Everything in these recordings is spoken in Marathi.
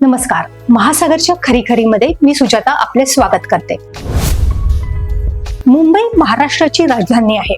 नमस्कार. महासागरच्या खरी खरीमध्ये मी सुजाता आपले स्वागत करते. मुंबई महाराष्ट्राची राजधानी आहे.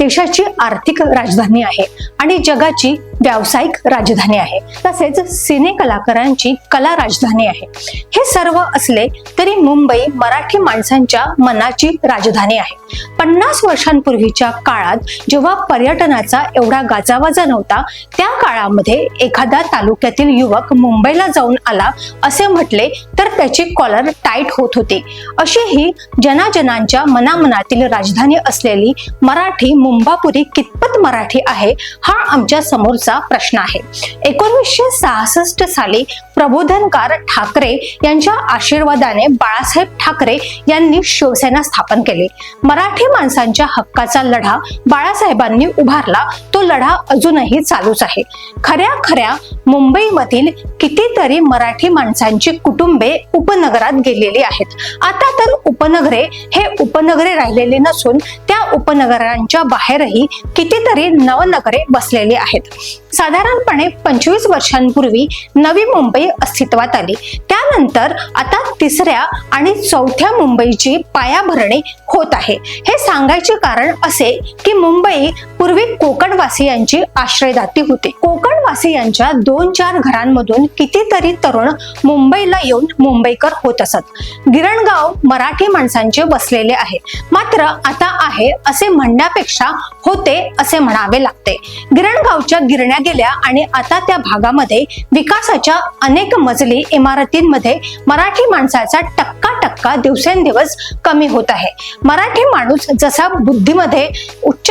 देशाची आर्थिक राजधानी आहे आणि जगाची व्यावसायिक राजधानी आहे. तसेच सिने कलाकारांची कला राजधानी आहे. हे सर्व असले तरी मुंबई मराठी माणसांच्या मनाची राजधानी आहे. पन्नास वर्षांपूर्वीच्या काळात जेव्हा पर्यटनाचा एवढा गाजावाजा नव्हता त्या काळामध्ये एखादा तालुक्यातील युवक मुंबईला जाऊन आला असे म्हटले तर त्याची कॉलर टाईट होत होती. अशी ही जनाजनांच्या मनामनातील राजधानी असलेली मराठी मुंबापुरी कितपत मराठी आहे हा आमच्या समोरचा प्रश्न आहे. एकोणीसशे सहासष्ट साली प्रबोधनकार ठाकरे यांच्या आशीर्वादाने बाळासाहेब ठाकरे यांनी शिवसेना स्थापन केली. मराठी माणसांच्या हक्काचा लढा बाळासाहेबांनी उभारला तो लढा अजूनही चालूच आहे. खऱ्या खऱ्या मुंबईमधील कितीतरी मराठी माणसांची कुटुंबे उपनगरात गेलेली आहेत. आता तर उपनगरे हे उपनगरे राहिलेले नसून त्या उपनगरांच्या बाहेरही कितीतरी नवनगरे बसलेली आहेत. साधारणपणे पंचवीस वर्षांपूर्वी नवी मुंबई अस्तित्वात आली. त्यानंतर आता तिसऱ्या आणि चौथ्या मुंबईची पायाभरणी होत आहे. हे सांगायचे कारण असे की मुंबई पूर्वी कोकणवासियांची आश्रयदाती होती. कोकणवासियांच्या दोन चार घरांमधून कितीतरी तरुण मुंबईला येऊन मुंबईकर होत असत. गिरणगाव मराठी माणसांचे बसलेले आहे. मात्र आता आहे असे म्हणण्यापेक्षा होते असे म्हणावे लागते. गिरणगावच्या गिरण्या गेल्या आणि आता त्या भागामध्ये विकासाच्या अनेक मजली इमारतींमध्ये मराठी माणसाचा टक्का टक्का दिवसेंदिवस कमी होत आहे. मराठी माणूस जसा बुद्धीमध्ये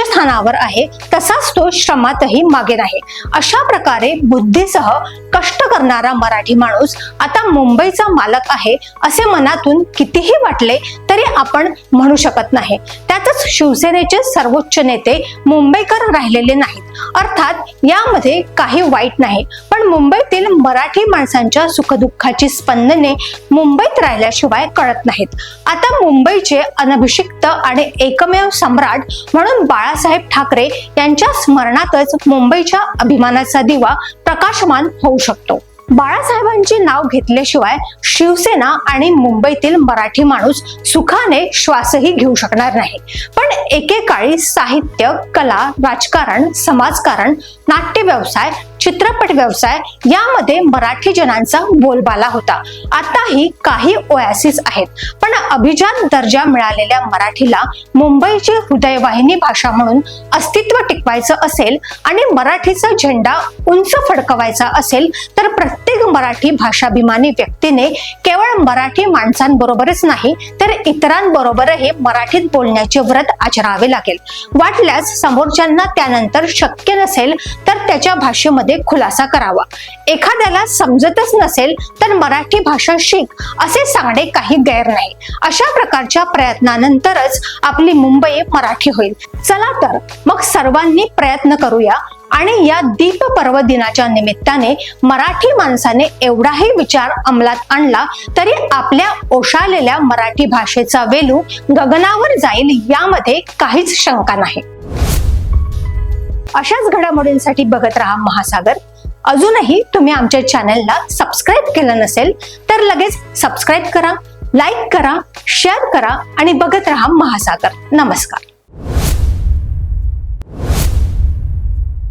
स्थानावर आहे तसाच तो श्रमातही मागे नाही. अशा प्रकारे बुद्धीसह कष्ट करणारा मराठी माणूस आता मुंबईचा मालक आहे असे मनातून कितीही वाटले तरी आपण म्हणू शकत नाही. त्यातच शिवसेनेचे सर्वोच्च नेते मुंबईकर राहिलेले नाहीत. अर्थात यामध्ये काही वाईट नाही पण मुंबईतील मराठी माणसांच्या सुखदुःखाची स्पंदने मुंबईत राहिल्याशिवाय कळत नाहीत. आता मुंबईचे अनभिषिक्त आणि एकमेव सम्राट म्हणून बाळा बाळासाहेब ठाकरे यांच्या स्मरणातच मुंबईच्या अभिमानाचा दिवा प्रकाशमान होऊ शकतो. बाळासाहेबांचे नाव घेतल्याशिवाय शिवसेना आणि मुंबईतील मराठी माणूस सुखाने श्वासही घेऊ शकणार नाही. पण एकेकाळी साहित्य कला राजकारण समाजकारण नाट्य व्यवसाय चित्रपट व्यवसाय यामध्ये मराठी जनांचा बोलबाला होता. आताही काही ओयासिस आहेत पण अभिजात दर्जा मिळालेल्या मराठीला मुंबईची हृदयवाहिनी भाषा म्हणून अस्तित्व टिकवायचं असेल आणि मराठीचा झेंडा उंच फडकवायचा असेल तर प्रत्येक मराठी भाषाभिमानी व्यक्तीने केवळ मराठी माणसांबरोबरच नाही तर इतरांबरोबरही मराठीत बोलण्याचे व्रत आचरावे लागेल. वाटल्यास समोरच्यांना त्यानंतर शक्य नसेल तर त्याच्या भाषेमध्ये खुलासा करावा. एखाद्याला समजतच नसेल तर मराठी भाषा शिक असे सांगणे काही गैर नाही. अशा प्रकारच्या प्रयत्नानंतरच आपली मुंबई मराठी होईल. चला तर मग सर्वांनी प्रयत्न करूया आणि या दीप पर्व दिनाच्या निमित्ताने मराठी माणसाने एवढाही विचार अंमलात आणला तरी आपल्या ओशाळलेल्या मराठी भाषेचा वेलू गगनावर जाईल यामध्ये काहीच शंका नाही. अशाच घडामोडींसाठी बघत राहा महासागर. अजूनही तुम्ही आमच्या चॅनलला सबस्क्राईब केलं नसेल तर लगेच सबस्क्राईब करा. लाईक करा शेअर करा आणि बघत रहा महासागर. नमस्कार.